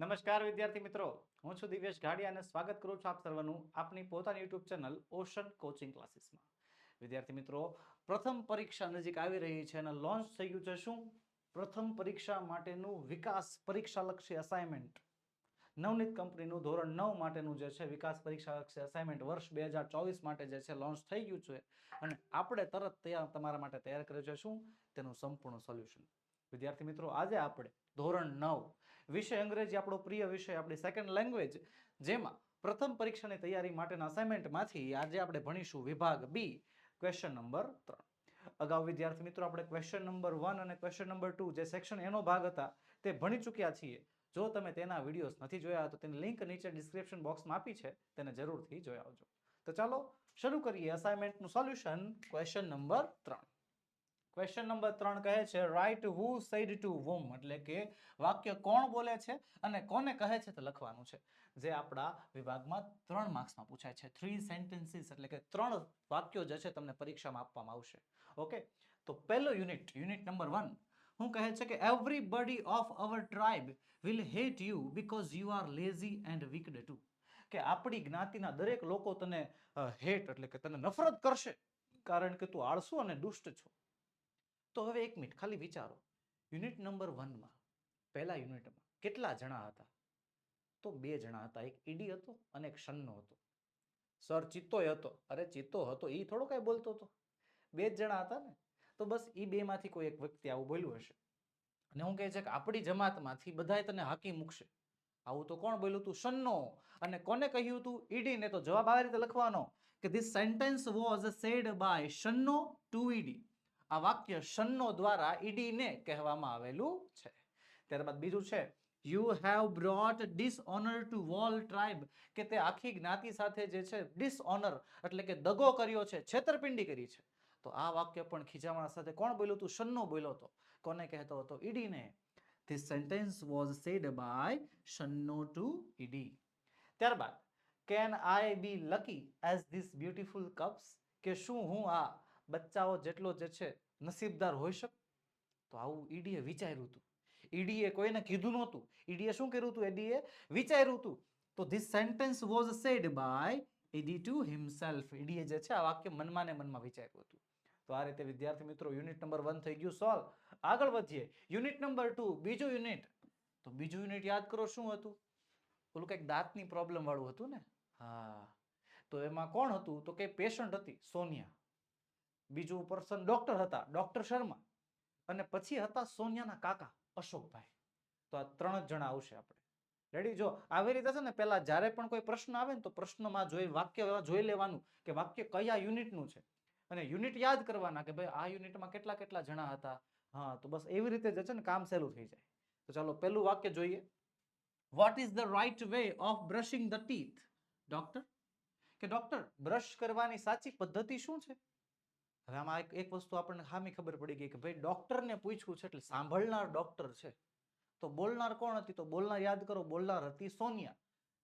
નમસ્કાર વિદ્યાર્થી મિત્રો. હું છું દિવ્યેશ ઘાડિયા અને સ્વાગત કરું છું આપ સર્વનું આપની પોતાની યુટ્યુબ ચેનલ ઓશન કોચિંગ ક્લાસીસમાં. વિદ્યાર્થી મિત્રો, પ્રથમ પરીક્ષા નજીક આવી રહી છે અને લોન્ચ થઈ ગયું છે શું? પ્રથમ પરીક્ષા માટેનું વિકાસ પરીક્ષાલક્ષી અસાઇનમેન્ટ નવનીત કંપનીનું ધોરણ નવ માટેનું જે છે વિકાસ પરીક્ષા અસાઇનમેન્ટ વર્ષ બે હજાર ચોવીસ માટે જે છે લોન્ચ થઈ ગયું છે. અને આપણે તરત તૈયાર તમારા માટે તૈયાર કર્યું છે શું? તેનું સંપૂર્ણ સોલ્યુશન. વિદ્યાર્થી મિત્રો, આજે આપણે ધોરણ નવ વિષય અંગ્રેજી આપણો પ્રિય વિષય, આપણી સેકન્ડ લેંગ્વેજ જેમાં પ્રથમ પરીક્ષાની તૈયારી માટેના અસાઇનમેન્ટમાંથી આજે આપણે ભણીશું વિભાગ બી ક્વેશ્ચન નંબર ત્રણ. અગાઉ વિદ્યાર્થી મિત્રો, આપણે ક્વેશ્ચન નંબર વન અને ક્વેશ્ચન નંબર ટુ જે સેક્શન એનો ભાગ હતા, તે ભણી ચૂક્યા છીએ. જો તમે તેના વિડીયોઝ નથી જોયા, તો તેની લિંક નીચે ડિસ્ક્રિપ્શન બોક્સમાં આપી છે, તેને જરૂરથી જોઈ આવજો. તો ચાલો, શરૂ કરીએ અસાઇનમેન્ટનું સોલ્યુશન ક્વેશ્ચન નંબર ત્રણ. ક્વેશ્ચન નંબર ત્રણ કહે છે write who said to whom એટલે કે વાક્ય કોણ બોલે છે અને કોને કહે છે તે લખવાનું છે. જે આપણા વિભાગમાં ત્રણ માર્ક્સમાં પૂછાય છે. થ્રી સેન્ટેન્સીસ એટલે કે ત્રણ વાક્યો જે છે તમને પરીક્ષામાં આપવામાં આવશે. ઓકે તો પહેલો યુનિટ યુનિટ નંબર વન હું કહે છે કે everybody of our tribe will hate you because you are lazy and wicked too કે આપણી જ્ઞાતિના દરેક લોકો તને હેટ એટલે કે તને નફરત કરશે. કારણ કે તું આળસુ અને દુષ્ટ છો. તો હવે એક મિનિટ, ખાલી વિચારો. યુનિટ નંબર વનમાં, પહેલા યુનિટમાં કેટલા જણા હતા? તો બે જણા હતા. એક ઈડી હતો અને એક શન્નો હતો. સર ચિત્તોય હતો. અરે ચિત્તો હતો એ થોડો કાંઈ બોલતો હતો. બે જ જણા હતા ને? તો બસ એ બેમાંથી કોઈ એક વ્યક્તિ આવું બોલ્યું હશે. અને હું કહે છે કે આપણી જમાતમાંથી બધાય તને હાકી મૂકશે. આવું તો કોણ બોલ્યું તું? શનનો. અને કોને કહ્યું તું? ઈડીને. તો જવાબ આવી રીતે લખવાનો કે this sentence was said by Shanno to Ed. આ વાક્ય શન્નો દ્વારા ઈડીને કહેવામાં આવેલું છે. ત્યારબાદ બીજું છે you have brought dishonour to whole tribe કે તે આખી જ્ઞાતિ સાથે જે છે ડિસઓનર એટલે કે દગો કર્યો છે, છેતરપિંડી કરી છે. તો આ વાક્ય પણ ખીજામણા સાથે કોણ બોલ્યું હતું? શન્નો બોલ્યો હતો. કોને કહેતો હતો? ઈડીને. This sentence was said by Shanno to Ed. ત્યારબાદ can I be lucky as this beautiful cups કે શું હું આ બચ્ચાઓ જેટલો જે છે નસીબદાર હોઈ શક, તો આવું ઈડીએ વિચાર્યું હતું. ઈડીએ કોઈને કીધું નહોતું. ઈડીએ શું કર્યું હતું? ઈડીએ વિચાર્યું હતું. તો this sentence was said by Ed to himself ઈડીએ જે છે આ વાક્ય મનમાં ને મનમાં વિચાર્યું હતું. તો આ રીતે વિદ્યાર્થી મિત્રો યુનિટ નંબર વન થઈ ગયું. સોલ્વ આગળ વધીએ. યુનિટ નંબર ટુ બીજું યુનિટ તો બીજું યુનિટ યાદ કરો શું હતું? ઓલું કંઈક દાંતની પ્રોબ્લેમ વાળું હતું ને? હા. તો એમાં કોણ હતું? તો કે પેશન્ટ હતી, સોનિયા. બીજું પર્સન ડોક્ટર હતા ડોક્ટર શર્મા. અને પછી હતા સોનિયાના કાકા અશોકભાઈ. તો આ ત્રણ જણા આવશે આપણે. રેડી જો આવી રીતે છે ને પેલા જ્યારે પણ કોઈ પ્રશ્ન આવે ને, તો પ્રશ્નમાં જોઈ, વાક્ય જોઈ લેવાનું કે વાક્ય કયા યુનિટનું છે. અને યુનિટ યાદ કરવાના કે ભાઈ આ યુનિટમાં કેટલા કેટલા જણા હતા? હા, તો બસ એવી રીતે જે છે ને, કામ સહેલું થઈ જાય. તો ચાલો, પહેલું વાક્ય જોઈએ. What is the right way of brushing the teeth doctor કે ડોક્ટર બ્રશ કરવાની સાચી પદ્ધતિ શું છે? હવે આમાં એક વસ્તુ આપણને હામી ખબર પડી ગઈ કે ભાઈ ડોક્ટરને પૂછ્યું છે એટલે સાંભળનાર ડોક્ટર છે. તો બોલનાર કોણ હતી? તો બોલનાર યાદ કરો, બોલનાર હતી Sonia.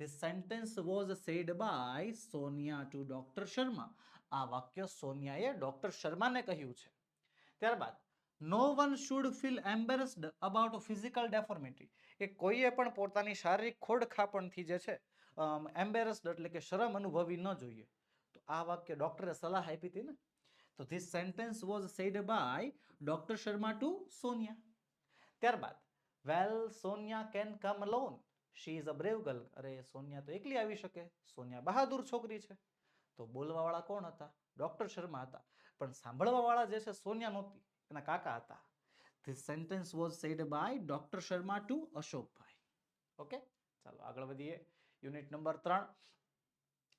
This sentence was said by Sonia to doctor Sharma. આ વાક્ય સોનિયાએ ડોક્ટર શર્માને કહ્યું છે. ત્યારબાદ no one should feel embarrassed about physical deformity કે કોઈએ પણ પોતાની શારીરિક ખોડખાપણથી જે છે એમ્બેરસ્ડ એટલે કે શરમ અનુભવી ન જોઈએ. તો આ વાક્ય ડોક્ટરે સલાહ આપી હતી ને? તો this sentence was said by doctor Sharma to Sonia ત્યારબાદ well Sonia can come alone she is a brave girl અરે સોનિયા તો એકલી આવી શકે. સોનિયા બહાદુર છોકરી છે. તો બોલવાવાળા કોણ હતા? ડોક્ટર શર્મા હતા. પણ સાંભળવા વાળા જે છે સોનિયા નહોતી. એના કાકા હતા. This sentence was said by doctor Sharma to Ashokbhai okay ચાલો, આગળ વધીએ. યુનિટ નંબર ત્રણ.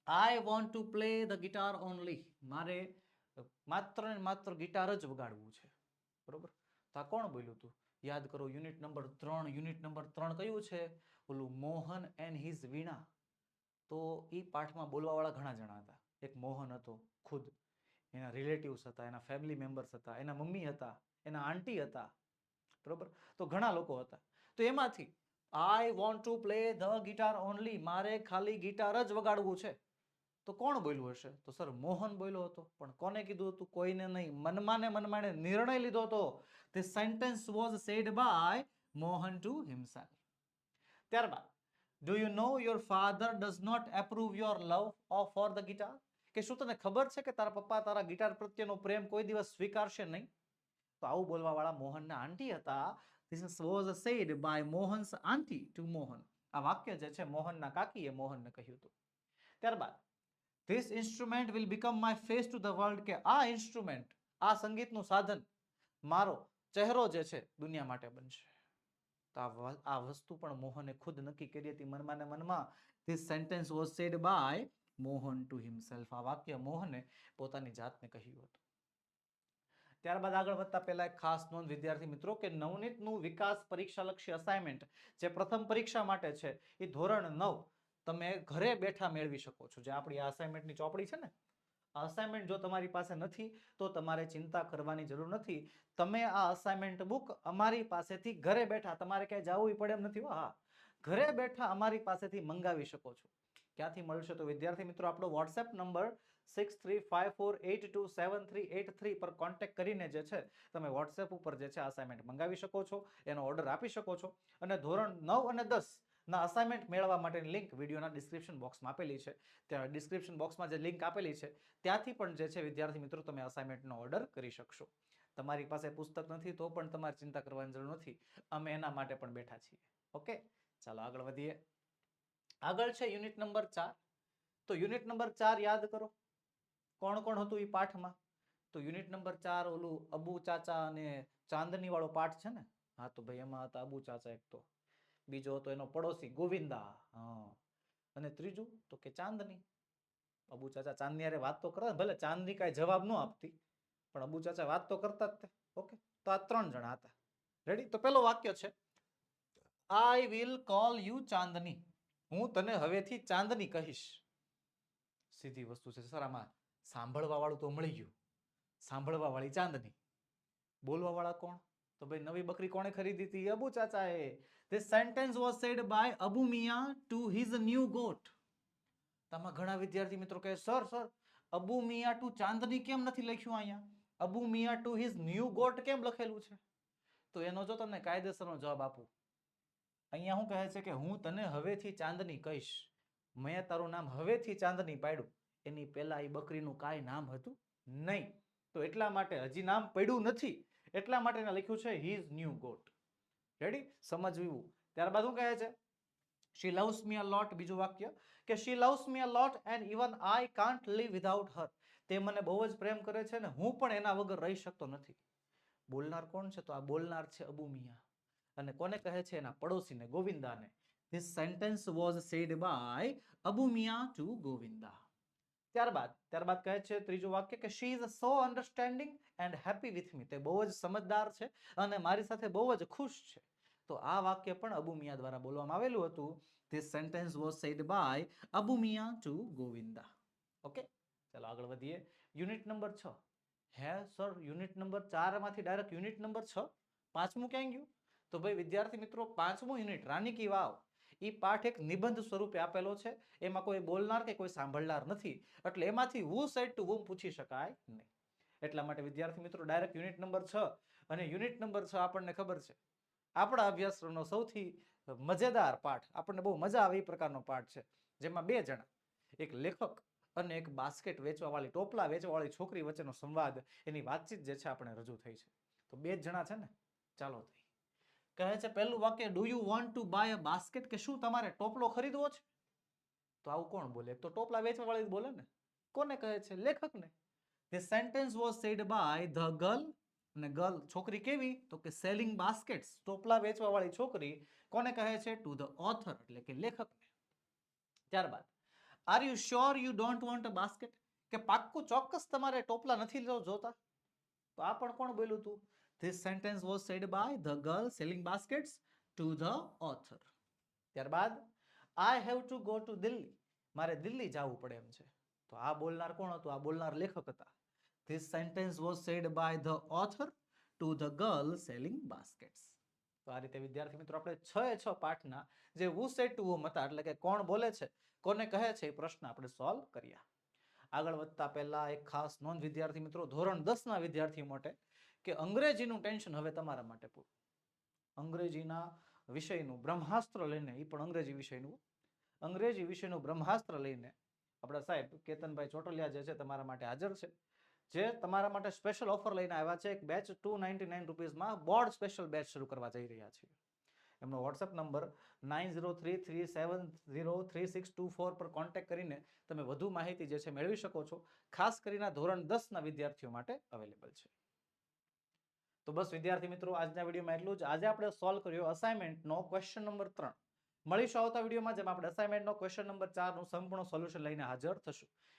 I want to play the guitar only મારે માત્ર ને માત્ર ગિટાર જ વગાડવું છે. બરોબર? તો આ કોણ બોલ્યું હતું યાદ કરો, યુનિટ નંબર ત્રણ, યુનિટ નંબર ત્રણ કયું છે? ઓલું મોહન એન્ડ હિઝ વીણા. તો એ પાઠમાં બોલવાવાળા ઘણા જણા હતા. એક મોહન હતો, ખુદ. એના રિલેટિવ્સ હતા, એના ફેમિલી મેમ્બર્સ હતા, એના મમ્મી હતા, એના આંટી હતા. બરોબર? તો ઘણા લોકો હતા. તો એમાંથી I want to play the guitar only મારે ખાલી ગિટાર જ વગાડવું છે. તો કોણ બોલ્યું હશે? તો સર મોહન બોલ્યો હતો. પણ કોને કીધું હતું? કોઈને નહીં. મનમાં મનમાને મનમાં નિર્ણય લીધો હતો. તે sentence was said by Mohan to himself ત્યારબાદ do you know your father does not approve your love of for the guitar કે શું તને ખબર છે કે તારા પપ્પા તારા ગિટાર પ્રત્યેનો પ્રેમ કોઈ દિવસ સ્વીકારશે નહીં? તો આવું બોલવા વાળા મોહનના આંટી હતા. This was said by Mohan's aunty to Mohan. આ વાક્ય જે છે મોહનના કાકીએ મોહનને કહ્યું હતું. ત્યારબાદ this instrument will become my face to the world કે આ ઇન્સ્ટ્રુમેન્ટ આ સંગીતનું સાધન મારો ચહેરો જે છે દુનિયા માટે બનશે. તો આ વસ્તુ પણ મોહને ખુદ નક્કી કરી હતી મનમાં ને મનમાં. This sentence was said by Mohan to himself આ વાક્ય મોહને પોતાની જાતને કહ્યું હતું. ત્યારબાદ આગળ વધતા પહેલા એક ખાસ નોંધ વિદ્યાર્થી મિત્રો કે નવનીતનું વિકાસ પરીક્ષાલક્ષી અસાઇનમેન્ટ જે પ્રથમ પરીક્ષા માટે છે એ ધોરણ નવ તમે ઘરે બેઠા મેળવી શકો છો. જે આપણી અસાઇનમેન્ટની ચોપડી છે ને અસાઇનમેન્ટ જો તમારી પાસે નથી, તો તમારે ચિંતા કરવાની જરૂર નથી. તમે આ અસાઇનમેન્ટ બુક અમારી પાસેથી ઘરે બેઠા, તમારે ક્યાંય જવું પડે એમ નથી. હા. ઘરે બેઠા અમારી પાસેથી મંગાવી શકો છો. ક્યાંથી મળશે તો વિદ્યાર્થી મિત્રો, આપણો WhatsApp number six three five four eight two seven three eight three પર કોન્ટેક્ટ કરીને જે છે, તમે વોટ્સએપ ઉપર જે છે અસાઇનમેન્ટ મંગાવી શકો છો, એનો ઓર્ડર આપી શકો છો. અને ધોરણ નવ અને દસ ના અસાઇનમેન્ટ મેળવવા માટેની લિંક વિડીયોના ડિસ્ક્રિપ્શન બોક્સમાં આપેલી છે. ત્યાં ડિસ્ક્રિપ્શન બોક્સમાં જે લિંક આપેલી છે, ત્યાંથી પણ જે છે વિદ્યાર્થી મિત્રો તમે અસાઇનમેન્ટનો ઓર્ડર કરી શકશો. તમારી પાસે પુસ્તક નથી તો પણ તમારે ચિંતા કરવાની જરૂર નથી. અમે એના માટે પણ બેઠા છીએ. ઓકે? ચાલો આગળ વધીએ. આગળ છે યુનિટ નંબર ચાર. તો યુનિટ નંબર ચાર યાદ કરો. કોણ કોણ હતું એ પાઠમાં? તો યુનિટ નંબર ચાર ઓલું અબુ ચાચા અને ચાંદની વાળો પાઠ છે ને? હા તો ભાઈ એમાં હતા અબુ ચાચા એક તો. બીજો હતો એનો પડોશી ગોવિંદા. હા. અને ત્રીજું તો કે ચાંદની. અબુ ચાચા ચાંદની અરે વાત તો કરતા ભલે ચાંદની કાંઈ જવાબ ન આપતી, પણ અબુ ચાચા વાત તો કરતા જ તે. ઓકે? તો આ ત્રણ જણા હતા. રેડી તો પેલો વાક્ય છે. I will call you Chandni. હું તને હવેથી ચાંદની કહીશ. સીધી વસ્તુ છે સર આમાં સાંભળવા વાળું તો મળી ગયું. સાંભળવા વાળી ચાંદની. બોલવા વાળા કોણ? તો ભાઈ નવી બકરી કોણે ખરીદી હતી Abu ચાચાએ. This sentence was said by Abu Mia to his new goat. તમારા ઘણા વિદ્યાર્થી મિત્રો કહે sir sir Abu Mian to Chandni કેમ નથી લખ્યું અહીંયા? Abu Mian to his new goat કેમ લખેલું છે? તો એનો જો તમને કાયદેસરનો જવાબ આપું. અહીંયા શું કહે છે કે, હું તને હવેથી ચાંદની કહીશ. મેં તારું નામ હવેથી ચાંદની પાડ્યું. એની પહેલા એ બકરીનું કાંઈ નામ હતું નહીં. તો એટલા માટે હજી નામ પડ્યું નથી. એટલા માટે લખ્યું છે હિઝ ન્યૂ ગોટ રેડી સમજવું. ત્યારબાદ શું કહે છે? શી લવ્સ મી અ લોટ બીજું વાક્ય કે she loves me a lot and even I can't live without her તે મને બહુ જ પ્રેમ કરે છે ને હું પણ એના વગર રહી શકતો નથી. બોલનાર કોણ છે? તો આ બોલનાર છે અબુ મિયા. અને કોને કહે છે? એના પડોશીને, Govinda. This sentence was said by Abu Mian to Govinda. ત્યારબાદ ત્યારબાદ કહે છે ત્રીજું વાક્ય કે she is so understanding and happy with me તે બહુ જ સમજદાર છે અને મારી સાથે બહુ જ ખુશ છે. તો આ વાક્ય પણ અબુ દ્વારા બોલવામાં આવેલું હતું. This sentence was said by Abu to Govinda. Okay ચાલો આગળ વધીએ. યુનિટ નંબર છ. હે સર યુનિટ નંબર ચારમાંથી ડાયરેક્ટ યુનિટ નંબર છ. પાંચમું ક્યાં ગયું? તો ભાઈ, વિદ્યાર્થી મિત્રો, પાંચમું યુનિટ રાની કી વાવ. એ પાઠ એક નિબંધ સ્વરૂપે આપેલો છે. એમાં કોઈ બોલનાર કે કોઈ સાંભળનાર નથી. એટલે એમાંથી હુ સેટ ટુ વુમ પૂછી શકાય નહીં. એટલા માટે વિદ્યાર્થી મિત્રો ડાયરેક્ટ યુનિટ નંબર છ. અને યુનિટ નંબર છ આપણને ખબર છે. આપણા અભ્યાસક્રમનો સૌથી મજેદાર પાઠ, આપણને બહુ મજા આવે એ પ્રકારનો પાઠ છે. જેમાં બે જણા, એક લેખક અને એક બાસ્કેટ વેચવાવાળી, ટોપલા વેચવાવાળી છોકરી વચ્ચેનો સંવાદ, એની વાતચીત જે છે આપણે રજૂ થઈ છે. તો બે જણા છે ને? ચાલો થઈ કહે છે, પહેલું વાક્ય do you want to buy a basket કે શું તમારે ટોપલો ખરીદવો છે? તો આવું કોણ બોલે? તો ટોપલા વેચવાવાળી બોલે ને. કોને કહે છે? લેખકને. The sentence was said by the girl અને ગર્લ છોકરી કેવી? તો કે સેલિંગ બાસ્કેટ્સ. ટોપલા વેચવાવાળી છોકરી કોને કહે છે? ટુ ધ ઓથર એટલે કે લેખકને. ત્યારબાદ are you sure you don't want a basket કે પાક્કું ચોક્કસ તમારે ટોપલા નથી જોતા? તો આ પણ કોણ બોલ્યું હતું this sentence was said by the girl selling baskets to the author ત્યારબાદ I have to go to Delhi મારે દિલ્હી જવું પડે એમ છે. તો આ બોલનાર કોણ હતું? આ બોલનાર લેખક હતા. This sentence was said by the author to the girl selling baskets. તો આ રીતે વિદ્યાર્થી મિત્રો, આપણે છ એ છ પાઠના જે વુ સેટ ટુ હતા, એટલે કે કોણ બોલે છે, કોને કહે છે, એ પ્રશ્ન આપણે સોલ્વ કર્યા. આગળ વધતા પહેલા એક ખાસ નોંધ વિદ્યાર્થી મિત્રો, ધોરણ દસ ના વિદ્યાર્થીઓ માટે, કે અંગ્રેજીનું ટેન્શન હવે તમારા માટે પૂરું. અંગ્રેજીના વિષયનું બ્રહ્માસ્ત્ર લઈને એ પણ અંગ્રેજી વિષયનું અંગ્રેજી વિષયનું બ્રહ્માસ્ત્ર લઈને, આપણા સાહેબ કેતનભાઈ ચોટલિયા જે છે, તમારા માટે હાજર છે. જે તમારા માટે સ્પેશિયલ ઓફર લઈને આવ્યા છે. એક બેચ ટુ નાઇન્ટી નાઇન રૂપીઝમાં બોર્ડ સ્પેશિયલ બેચ શરૂ કરવા જઈ રહ્યા છીએ એમનો WhatsApp number nine zero three three seven zero three six two four પર કોન્ટેક્ટ કરીને તમે વધુ માહિતી જે છે મેળવી શકો છો. ખાસ કરીને ધોરણ દસના વિદ્યાર્થીઓ માટે અવેલેબલ છે. તો બસ વિદ્યાર્થી મિત્રો, આજના વિડીયોમાં એટલું જ. આજે આપણે સોલ્વ કર્યો અસાઇનમેન્ટનો ક્વેશ્ચન નંબર ત્રણ. મળીશું આવતા વિડીયોમાં, જેમ આપણે અસાઇનમેન્ટનો ક્વેશ્ચન નંબર ચારનું સંપૂર્ણ સોલ્યુશન લઈને હાજર થશું.